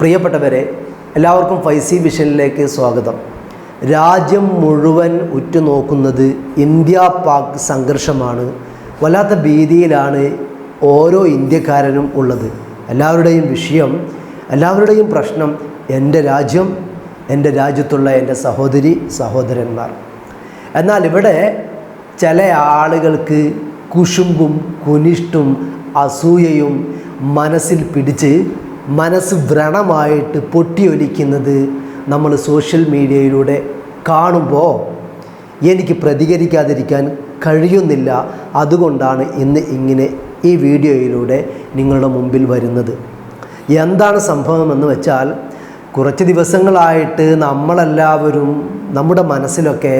പ്രിയപ്പെട്ടവരെ എല്ലാവർക്കും ഫൈസി വിഷനിലേക്ക് സ്വാഗതം. രാജ്യം മുഴുവൻ ഉറ്റുനോക്കുന്നത് ഇന്ത്യ പാക് സംഘർഷമാണ്. വല്ലാത്ത ഭീതിയിലാണ് ഓരോ ഇന്ത്യക്കാരനും ഉള്ളത്. എല്ലാവരുടെയും വിഷയം എല്ലാവരുടെയും പ്രശ്നം എന്റെ രാജ്യം എന്റെ രാജ്യത്തുള്ള എന്റെ സഹോദരി സഹോദരന്മാർ. എന്നാൽ ഇവിടെ ചില ആളുകൾക്ക് കുശുമ്പും കുനിഷ്ടും അസൂയയും മനസ്സിൽ പിടിച്ച് മനസ്സ് വ്രണമായിട്ട് പൊട്ടിയൊലിക്കുന്നത് നമ്മൾ സോഷ്യൽ മീഡിയയിലൂടെ കാണുമ്പോൾ എനിക്ക് പ്രതികരിക്കാതിരിക്കാൻ കഴിയുന്നില്ല. അതുകൊണ്ടാണ് ഇന്ന് ഇങ്ങനെ ഈ വീഡിയോയിലൂടെ നിങ്ങളുടെ മുമ്പിൽ വരുന്നത്. എന്താണ് സംഭവമെന്ന് വെച്ചാൽ കുറച്ച് ദിവസങ്ങളായിട്ട് നമ്മളെല്ലാവരും നമ്മുടെ മനസ്സിലൊക്കെ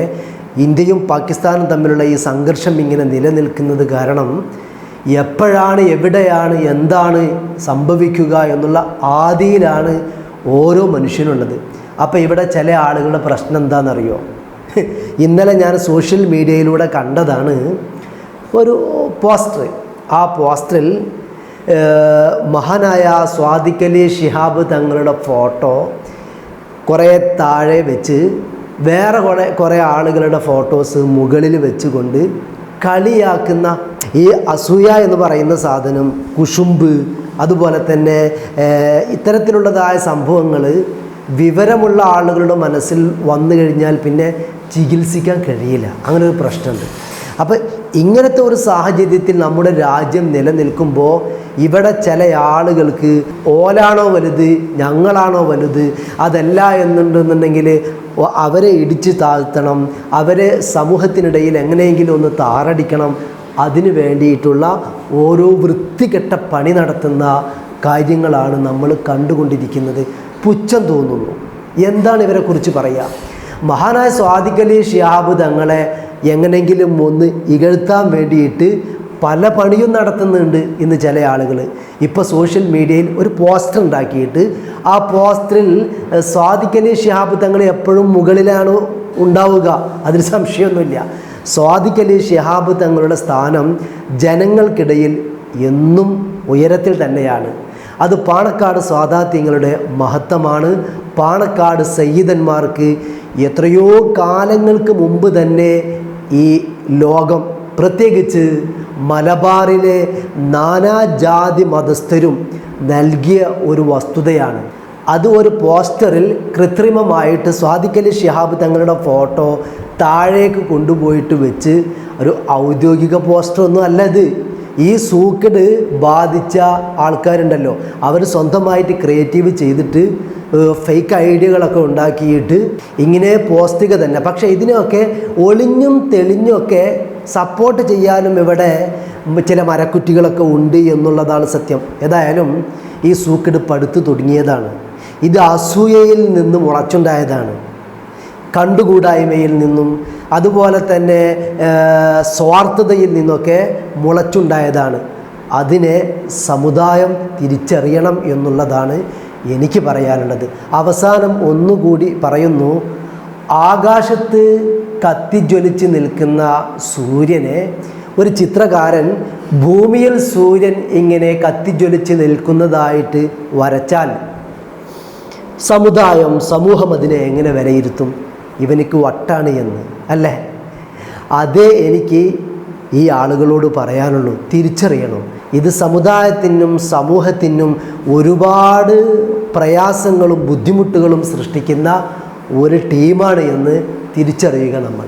ഇന്ത്യയും പാകിസ്ഥാനും തമ്മിലുള്ള ഈ സംഘർഷം ഇങ്ങനെ നിലനിൽക്കുന്നത് കാരണം എപ്പോഴാണ് എവിടെയാണ് എന്താണ് സംഭവിക്കുക എന്നുള്ള ആദിയിലാണ് ഓരോ മനുഷ്യനുള്ളത്. അപ്പോൾ ഇവിടെ ചില ആളുകളുടെ പ്രശ്നം എന്താണെന്നറിയോ? ഇന്നലെ ഞാൻ സോഷ്യൽ മീഡിയയിലൂടെ കണ്ടതാണ് ഒരു പോസ്റ്റർ. ആ പോസ്റ്ററിൽ മഹാനായ സ്വാദിഖലി ഷിഹാബ് തങ്ങളുടെ ഫോട്ടോ കുറേ താഴെ വെച്ച് വേറെ കുറേ കുറേ ആളുകളുടെ ഫോട്ടോസ് മുകളിൽ വെച്ചുകൊണ്ട് കളിയാക്കുന്ന ഈ അസൂയ എന്ന് പറയുന്ന സാധനം കുശുമ്പ് അതുപോലെ തന്നെ ഇത്തരത്തിലുള്ളതായ സംഭവങ്ങൾ വിവരമുള്ള ആളുകളുടെ മനസ്സിൽ വന്നു കഴിഞ്ഞാൽ പിന്നെ ചികിത്സിക്കാൻ കഴിയില്ല. അങ്ങനെ ഒരു പ്രശ്നമുണ്ട്. അപ്പം ഇങ്ങനത്തെ ഒരു സാഹചര്യത്തിൽ നമ്മുടെ രാജ്യം നിലനിൽക്കുമ്പോൾ ഇവിടെ ചില ആളുകൾക്ക് ഓലാണോ വലുത് ഞങ്ങളാണോ വലുത് അതല്ല എന്നുണ്ടെന്നുണ്ടെങ്കിൽ അവരെ ഇടിച്ച് താഴ്ത്തണം അവരെ സമൂഹത്തിനിടയിൽ എങ്ങനെയെങ്കിലും ഒന്ന് താറടിക്കണം. അതിന് വേണ്ടിയിട്ടുള്ള ഓരോ വൃത്തികെട്ട പണി നടത്തുന്ന കാര്യങ്ങളാണ് നമ്മൾ കണ്ടുകൊണ്ടിരിക്കുന്നത്. പുച്ഛം തോന്നുന്നു. എന്താണ് ഇവരെക്കുറിച്ച് പറയുക മഹാനായ സ്വാദിഖലി ഷിഹാബ് തങ്ങളെ എങ്ങനെയെങ്കിലും ഒന്ന് ഇകഴ്ത്താൻ വേണ്ടിയിട്ട് പല പണിയും നടത്തുന്നുണ്ട് ഇന്ന് ചില ആളുകൾ ഇപ്പോൾ സോഷ്യൽ മീഡിയയിൽ ഒരു പോസ്റ്റർ ഉണ്ടാക്കിയിട്ട് ആ പോസ്റ്ററിൽ സ്വാദിഖലി ഷിഹാബ് തങ്ങൾ എപ്പോഴും മുകളിലാണ് ഉണ്ടാവുക? അതിൽ സംശയമൊന്നുമില്ല. സ്വാദിഖലി ഷിഹാബ് തങ്ങളുടെ സ്ഥാനം ജനങ്ങൾക്കിടയിൽ എന്നും ഉയരത്തിൽ തന്നെയാണ്. അത് പാണക്കാട് സ്വാതാത്യങ്ങളുടെ മഹത്വമാണ്. പാണക്കാട് സയ്യിദന്മാർക്ക് എത്രയോ കാലങ്ങൾക്ക് മുമ്പ് തന്നെ ഈ ലോകം പ്രത്യേകിച്ച് മലബാറിലെ നാനാജാതി മതസ്ഥരും നൽകിയ ഒരു വസ്തുതയാണ്. അത് ഒരു പോസ്റ്ററിൽ കൃത്രിമമായിട്ട് സ്വാദിക്കലി ഷിഹാബ് തങ്ങളുടെ ഫോട്ടോ താഴേക്ക് കൊണ്ടുപോയിട്ട് വെച്ച് ഒരു ഔദ്യോഗിക പോസ്റ്റർ ഒന്നും അല്ല ഇത്. ഈ സൂക്കട് ബാധിച്ച ആൾക്കാരുണ്ടല്ലോ. അവർ സ്വന്തമായിട്ട് ക്രിയേറ്റീവ് ചെയ്തിട്ട് ഫേക്ക് ഐഡിയകളൊക്കെ ഉണ്ടാക്കിയിട്ട് ഇങ്ങനെ പോസ്റ്റുക തന്നെ. പക്ഷേ ഇതിനൊക്കെ ഒളിഞ്ഞും തെളിഞ്ഞുമൊക്കെ സപ്പോർട്ട് ചെയ്യാനും ഇവിടെ ചില മരക്കുറ്റികളൊക്കെ ഉണ്ട് എന്നുള്ളതാണ് സത്യം. ഏതായാലും ഈ സൂക്കട് പടുത്തു തുടങ്ങിയതാണ്. ഇത് അസൂയയിൽ നിന്നും ഉറച്ചുണ്ടായതാണ്. കണ്ടുകൂടായ്മയിൽ നിന്നും അതുപോലെ തന്നെ സ്വാർത്ഥതയിൽ നിന്നൊക്കെ മുളച്ചുണ്ടായതാണ്. അതിനെ സമുദായം തിരിച്ചറിയണം എന്നുള്ളതാണ് എനിക്ക് പറയാനുള്ളത്. അവസാനം ഒന്നുകൂടി പറയുന്നു ആകാശത്ത് കത്തിജ്വലിച്ച് നിൽക്കുന്ന സൂര്യനെ ഒരു ചിത്രകാരൻ ഭൂമിയിൽ സൂര്യൻ ഇങ്ങനെ കത്തിജ്വലിച്ച് നിൽക്കുന്നതായിട്ട് വരച്ചാൽ സമുദായം സമൂഹം അതിനെ എങ്ങനെ വിലയിരുത്തും? ഇവനിക്ക് വട്ടാണ് എന്ന് അല്ലേ? അതേ എനിക്ക് ഈ ആളുകളോട് പറയാനുള്ളൂ തിരിച്ചറിയണം. ഇത് സമുദായത്തിനും സമൂഹത്തിനും ഒരുപാട് പ്രയാസങ്ങളും ബുദ്ധിമുട്ടുകളും സൃഷ്ടിക്കുന്ന ഒരു ടീമാണ് എന്ന് തിരിച്ചറിയുക നമ്മൾ.